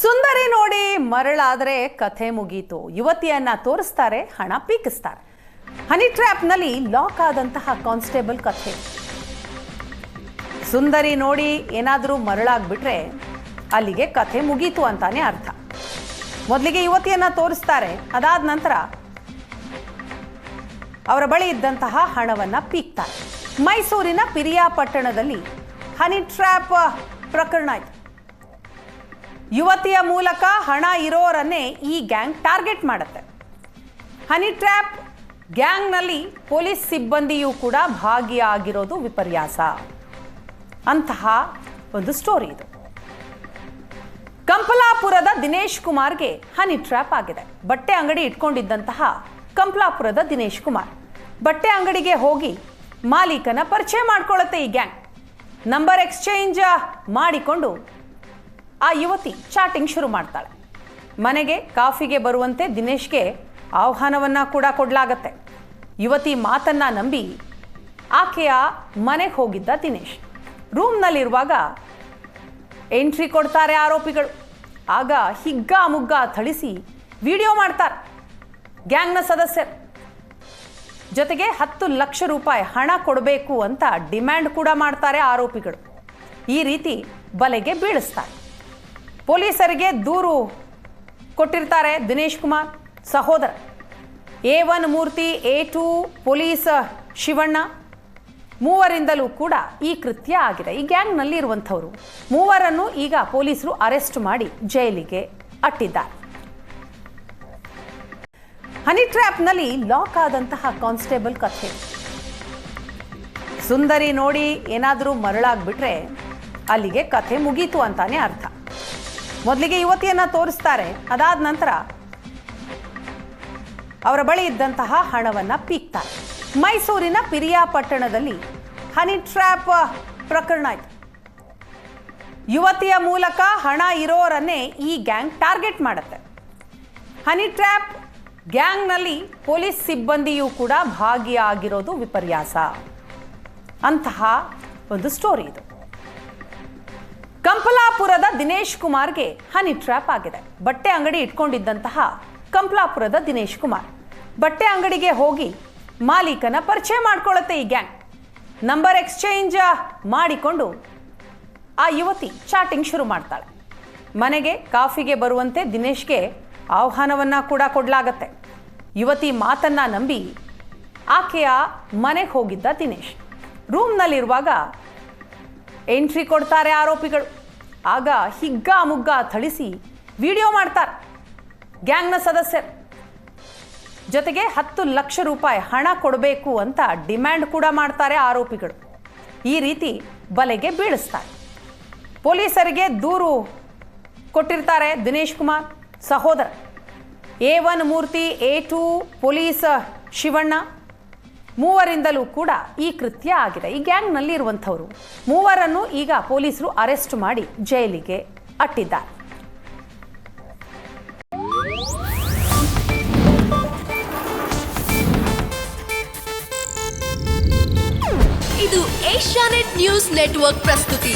ಸುಂದರಿ ನೋಡಿ ಮರಳಾದ್ರೆ ಕಥೆ ಮುಗೀತು. ಯುವತಿಯನ್ನ ತೋರಿಸ್ತಾರೆ, ಹಣ ಪೀಕಿಸ್ತಾರೆ. ಹನಿ ಟ್ರ್ಯಾಪ್ನಲ್ಲಿ ಲಾಕ್ ಆದಂತಹ ಕಾನ್ಸ್ಟೇಬಲ್ ಕಥೆ. ಸುಂದರಿ ನೋಡಿ ಏನಾದರೂ ಮರಳಾಗ್ಬಿಟ್ರೆ ಅಲ್ಲಿಗೆ ಕಥೆ ಮುಗೀತು ಅಂತಾನೆ ಅರ್ಥ. ಮೊದಲಿಗೆ ಯುವತಿಯನ್ನ ತೋರಿಸ್ತಾರೆ, ಅದಾದ ನಂತರ ಅವರ ಬಳಿ ಇದ್ದಂತಹ ಹಣವನ್ನ ಪೀಕ್ತಾರೆ. ಮೈಸೂರಿನ ಪಿರಿಯಾಪಟ್ಟಣದಲ್ಲಿ ಹನಿ ಟ್ರ್ಯಾಪ್ ಪ್ರಕರಣ ಆಯ್ತು. ಯುವತಿಯ ಮೂಲಕ ಹಣ ಇರೋರನ್ನೇ ಈ ಗ್ಯಾಂಗ್ ಟಾರ್ಗೆಟ್ ಮಾಡುತ್ತೆ. ಹನಿ ಟ್ರ್ಯಾಪ್ ಗ್ಯಾಂಗ್ನಲ್ಲಿ ಪೊಲೀಸ್ ಸಿಬ್ಬಂದಿಯೂ ಕೂಡ ಭಾಗಿಯಾಗಿರೋದು ವಿಪರ್ಯಾಸ. ಅಂತಹ ಒಂದು ಸ್ಟೋರಿ ಇದು. ಕಂಪಲಾಪುರದ ದಿನೇಶ್ ಕುಮಾರ್ಗೆ ಹನಿ ಟ್ರ್ಯಾಪ್ ಆಗಿದೆ. ಬಟ್ಟೆ ಅಂಗಡಿ ಇಟ್ಕೊಂಡಿದ್ದಂತಹ ಕಂಪಲಾಪುರದ ದಿನೇಶ್ ಕುಮಾರ್. ಬಟ್ಟೆ ಅಂಗಡಿಗೆ ಹೋಗಿ ಮಾಲೀಕನ ಪರಿಚಯ ಮಾಡ್ಕೊಳ್ಳುತ್ತೆ ಈ ಗ್ಯಾಂಗ್. ನಂಬರ್ ಎಕ್ಸ್ಚೇಂಜ್ ಮಾಡಿಕೊಂಡು ಆ ಯುವತಿ ಚಾಟಿಂಗ್ ಶುರು ಮಾಡ್ತಾಳೆ. ಮನೆಗೆ ಕಾಫಿಗೆ ಬರುವಂತೆ ದಿನೇಶ್ಗೆ ಆಹ್ವಾನವನ್ನು ಕೂಡ ಕೊಡಲಾಗತ್ತೆ. ಯುವತಿ ಮಾತನ್ನ ನಂಬಿ ಆಕೆಯ ಮನೆಗೆ ಹೋಗಿದ್ದ ದಿನೇಶ್. ರೂಮ್ನಲ್ಲಿರುವಾಗ ಎಂಟ್ರಿ ಕೊಡ್ತಾರೆ ಆರೋಪಿಗಳು. ಆಗ ಹಿಗ್ಗ ಮುಗ್ಗ ಥಳಿಸಿ ವಿಡಿಯೋ ಮಾಡ್ತಾರೆ. ಗ್ಯಾಂಗ್ನ ಸದಸ್ಯರು ಜೊತೆಗೆ ಹತ್ತು ಲಕ್ಷ ರೂಪಾಯಿ ಹಣ ಕೊಡಬೇಕು ಅಂತ ಡಿಮ್ಯಾಂಡ್ ಕೂಡ ಮಾಡ್ತಾರೆ ಆರೋಪಿಗಳು. ಈ ರೀತಿ ಬಲೆಗೆ ಬೀಳಿಸ್ತಾರೆ. ಪೊಲೀಸರಿಗೆ ದೂರು ಕೊಟ್ಟಿರ್ತಾರೆ ದಿನೇಶ್ ಕುಮಾರ್ ಸಹೋದರ. A one Murthy, A two police Shivanna ಮೂವರಿಂದಲೂ ಕೂಡ ಈ ಕೃತ್ಯ ಆಗಿದೆ. ಈ ಗ್ಯಾಂಗ್ನಲ್ಲಿ ಇರುವಂಥವರು ಮೂವರನ್ನು ಈಗ ಪೊಲೀಸರು ಅರೆಸ್ಟ್ ಮಾಡಿ ಜೈಲಿಗೆ ಅಟ್ಟಿದ್ದಾರೆ. ಹನಿ ಟ್ರ್ಯಾಪ್ನಲ್ಲಿ ಲಾಕ್ ಆದಂತಹ ಕಾನ್ಸ್ಟೇಬಲ್ ಕಥೆ. ಸುಂದರಿ ನೋಡಿ ಏನಾದರೂ ಮರಳಾಗ್ಬಿಟ್ರೆ ಅಲ್ಲಿಗೆ ಕಥೆ ಮುಗೀತು ಅಂತಾನೆ ಅರ್ಥ. ಮೊದಲಿಗೆ ಯುವತಿಯನ್ನ ತೋರಿಸ್ತಾರೆ. ಅದಾದ ನಂತರ ಅವರ ಬಳಿ ಇದ್ದಂತಹ ಹಣವನ್ನ ಪೀಕ್ತಾರೆ. ಮೈಸೂರಿನ ಪಿರಿಯಾಪಟ್ಟಣದಲ್ಲಿ ಹನಿ ಟ್ರ್ಯಾಪ್ ಪ್ರಕರಣ ಯುವತಿಯ ಮೂಲಕ ಹಣ ಇರೋರನ್ನೇ ಈ ಗ್ಯಾಂಗ್ ಟಾರ್ಗೆಟ್ ಮಾಡುತ್ತೆ. ಹನಿ ಟ್ರ್ಯಾಪ್ ಗ್ಯಾಂಗ್ನಲ್ಲಿ ಪೊಲೀಸ್ ಸಿಬ್ಬಂದಿಯೂ ಕೂಡ ಭಾಗಿಯಾಗಿರೋದು ವಿಪರ್ಯಾಸ. ಅಂತಹ ಒಂದು ಸ್ಟೋರಿ ಇದು. ಕಂಪಲಾಪುರದ ದಿನೇಶ್ ಕುಮಾರ್ಗೆ ಹನಿ ಟ್ರ್ಯಾಪ್ ಆಗಿದೆ. ಬಟ್ಟೆ ಅಂಗಡಿ ಇಟ್ಕೊಂಡಿದ್ದಂತಹ ಕಂಪ್ಲಾಪುರದ ದಿನೇಶ್ ಕುಮಾರ್. ಬಟ್ಟೆ ಅಂಗಡಿಗೆ ಹೋಗಿ ಮಾಲೀಕನ ಪರಿಚಯ ಮಾಡ್ಕೊಳ್ಳುತ್ತೆ ಈ ಗ್ಯಾಂಗ್. ನಂಬರ್ ಎಕ್ಸ್ಚೇಂಜ್ ಮಾಡಿಕೊಂಡು ಆ ಯುವತಿ ಚಾಟಿಂಗ್ ಶುರು ಮಾಡ್ತಾಳೆ. ಮನೆಗೆ ಕಾಫಿಗೆ ಬರುವಂತೆ ದಿನೇಶ್ಗೆ ಆಹ್ವಾನವನ್ನ ಕೂಡ ಕೊಡಲಾಗತ್ತೆ. ಯುವತಿ ಮಾತನ್ನ ನಂಬಿ ಆಕೆಯ ಮನೆಗೆ ಹೋಗಿದ್ದ ದಿನೇಶ್. ರೂಮ್ನಲ್ಲಿರುವಾಗ ಎಂಟ್ರಿ ಕೊಡ್ತಾರೆ ಆರೋಪಿಗಳು. ಆಗ ಹಿಗ್ಗ ಮುಗ್ಗ ಥಳಿಸಿ ವಿಡಿಯೋ ಮಾಡ್ತಾರೆ ಗ್ಯಾಂಗ್ನ ಸದಸ್ಯರು. ಜೊತೆಗೆ ಹತ್ತು ಲಕ್ಷ ರೂಪಾಯಿ ಹಣ ಕೊಡಬೇಕು ಅಂತ ಡಿಮ್ಯಾಂಡ್ ಕೂಡ ಮಾಡ್ತಾರೆ ಆರೋಪಿಗಳು. ಈ ರೀತಿ ಬಲೆಗೆ ಬೀಳಿಸ್ತಾರೆ. ಪೊಲೀಸರಿಗೆ ದೂರು ಕೊಟ್ಟಿರ್ತಾರೆ ದಿನೇಶ್ ಕುಮಾರ್ ಸಹೋದರ. A one Murthy, A two police Shivanna. ಮೂವರಿಂದಲೂ ಕೂಡ ಈ ಕೃತ್ಯ ಆಗಿದೆ. ಈ ಗ್ಯಾಂಗ್ನಲ್ಲಿ ಇರುವಂಥವರು ಮೂವರನ್ನು ಈಗ ಪೊಲೀಸರು ಅರೆಸ್ಟ್ ಮಾಡಿ ಜೈಲಿಗೆ ಅಟ್ಟಿದ್ದಾರೆ. ಇದು ಏಷ್ಯಾನೆಟ್ ನ್ಯೂಸ್ ನೆಟ್ವರ್ಕ್ ಪ್ರಸ್ತುತಿ.